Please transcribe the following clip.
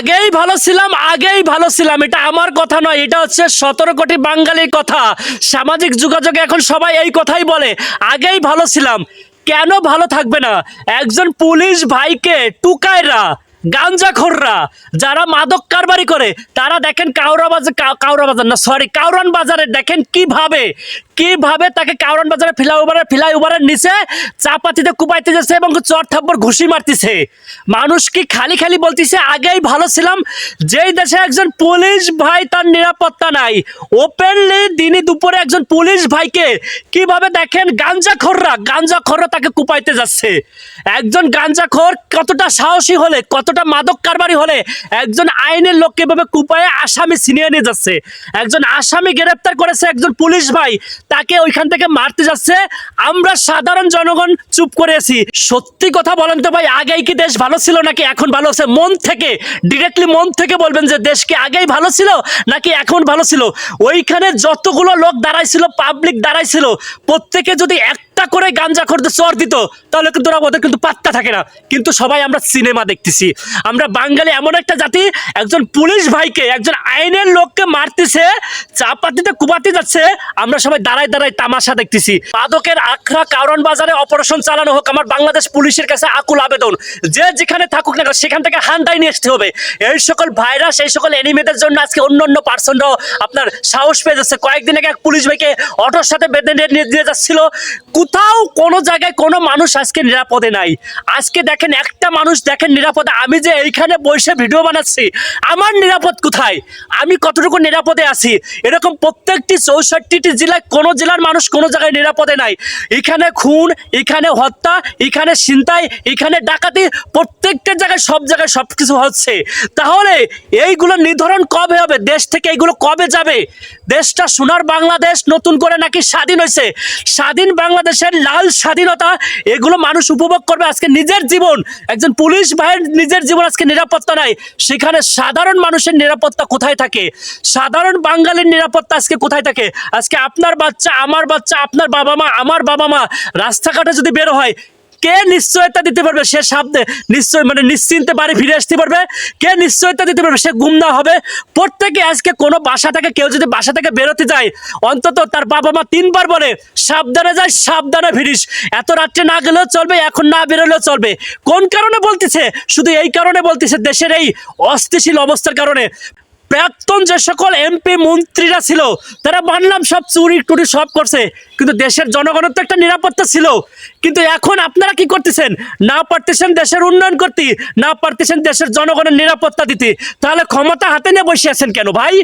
আগেই ভালো ছিলাম, আগেই ভালো ছিলাম। এটা আমার কথা নয়, এটা হচ্ছে সতেরো কোটি বাঙালির কথা। সামাজিক যোগাযোগে এখন সবাই এই কথাই বলে, আগেই ভালো ছিলাম, কেন ভালো থাকবে না? একজন পুলিশ ভাইকে টুকায়রা গাঞ্জাখোররা যারা মাদক কারবারি করে, তারা দেখেন কাউরা বাজার কাউরা বাজার না সরি কাউরান বাজারে দেখেন কীভাবে কীভাবে তাকে কাউরান বাজারে ফিলাই উবারের ফিলাই উবারের নিচে চাপাতিতে কুপাইতে যাচ্ছে এবং চর থাপ্পর ঘুষি মারতেছে। মানুষ কি খালি খালি বলতেছে, আগেই ভালো ছিলাম, যেই দেশে একজন পুলিশ ভাই তার নিরাপত্তা নাই। ওপেনলি দিনই দুপুরে একজন পুলিশ ভাইকে কীভাবে দেখেন? গাঞ্জাখোররা গাঞ্জাখোররা তাকে কুপাইতে যাচ্ছে। একজন গাঞ্জাখোর কতটা সাহসী হলে, কতটা মাদক কারবারি হলে, একজন আইনের লোককে এভাবে কুপায়ে আসামি ছিনিয়ে নিয়ে যাচ্ছে? একজন আসামি গ্রেপ্তার করেছে একজন পুলিশ ভাই তাকে ওইখান থেকে মারতে যাচ্ছে। আমরা সাধারণ জনগণ চুপ করেছি সত্যি কথা বলেন তো ভাই, আগেই কি দেশ ভালো ছিল নাকি এখন ভালো আছে? মন থেকে ডিরেক্টলি মন থেকে বলবেন যে দেশ কি আগেই ভালো ছিল নাকি এখন ভালো ছিল? ওইখানে যতগুলো লোক দাঁড়াইছিল পাবলিক দাঁড়াইছিল, প্রত্যেকে যদি একটা করে গাঞ্জা করতে চর দিত, তাহলে কিন্তু ওরা ওদের কিন্তু পাত্তা থাকে না। কিন্তু সবাই আমরা সিনেমা দেখতেছি। আমরা বাঙালি এমন একটা জাতি, একজন পুলিশ ভাইকে, একজন আইনের লোককে মারতেছে, চাপাতিতে কুবাতে যাচ্ছে, আমরা সবাই দাঁড়ায় দাঁড়ায় তামাশা দেখতেছি। মাদকের আখড়া কারণ বাজারে অপারেশন চালানো হোক, আমার বাংলাদেশ পুলিশের কাছে আকুল আবেদন। যে যেখানে থাকুক না সেখান থেকে হান্ডাই নিয়ে আসতে হবে। এই সকল ভাইরাস এই সকল এনিমেদের জন্য আজকে অন্য অন্য পার্সনরাও আপনার সাহস পেয়ে যাচ্ছে। কয়েকদিন আগে এক পুলিশ ভাইকে অটোর সাথে বেঁধে নিয়ে যাচ্ছিল। কোথাও কোনো জায়গায় কোনো মানুষ আজকে নিরাপদে নাই। আজকে দেখেন একটা মানুষ দেখেন নিরাপদে। আমি যে এইখানে বসে ভিডিও বানাচ্ছি, আমার নিরাপদ কোথায়? আমি কতটুকু নিরাপদে আছি? এরকম প্রত্যেকটি চৌষট্টিটি জেলায় কোনো জেলার মানুষ কোনো জায়গায় নিরাপদে নাই। এখানে খুন, এখানে হত্যা, এখানে ছিনতাই, এখানে ডাকাতি, প্রত্যেকটা জায়গায়, সব জায়গায় সব কিছু হচ্ছে। তাহলে এইগুলো নির্ধারণ কবে হবে? দেশ থেকে এইগুলো কবে যাবে? দেশটা সোনার বাংলাদেশ, নতুন করে নাকি স্বাধীন হয়েছে? স্বাধীন বাংলাদেশের লাল স্বাধীনতা, এগুলো মানুষ উপভোগ করবে আজকে নিজের জীবন। একজন পুলিশ ভাইয়ের নিজের জীবন আজকে নিরাপত্তা নাই। সেখানে সাধারণ মানুষের নিরাপত্তা কোথায় থাকে? সাধারণ বাঙালির নিরাপত্তা আজকে কোথায় থাকে? আজকে আপনার বাচ্চা, আমার বাচ্চা, আপনার বাবা মা, আমার বাবা মা রাস্তাঘাটে যদি বের হয় কে নিশ্চয়তা দিতে পারবে? সে সামনে নিশ্চয় মানে নিশ্চিন্তে বাড়ি ফিরে আসতে পারবে। কে নিশ্চয়তা দিতে পারবে? সে গুম না হবে। প্রত্যেকে আজকে কোনো বাসা থেকে, কেউ যদি বাসা থেকে বেরোতে যায়, অন্তত তার বাবা মা তিনবার বলে, সাবধানে যায় সাবধানে ফিরিস। এত রাত্রে না গেলেও চলবে, এখন না বেরোলেও চলবে। কোন কারণে বলতেছে? শুধু এই কারণে বলতেছে, দেশের এই অস্থিতিশীল অবস্থার কারণে। প্রাক্তন যে সকল এমপি মন্ত্রীরা ছিল, তারা মানলাম সব চুরি টুরি সব করছে, কিন্তু দেশের জনগণের তো একটা নিরাপত্তা ছিল। কিন্তু এখন আপনারা কি করতেছেন? না পারতেছেন দেশের উন্নয়ন করতে, না পারতেছেন দেশের জনগণের নিরাপত্তা দিতে। তাহলে ক্ষমতা হাতে নিয়ে বসে আছেন কেন ভাই?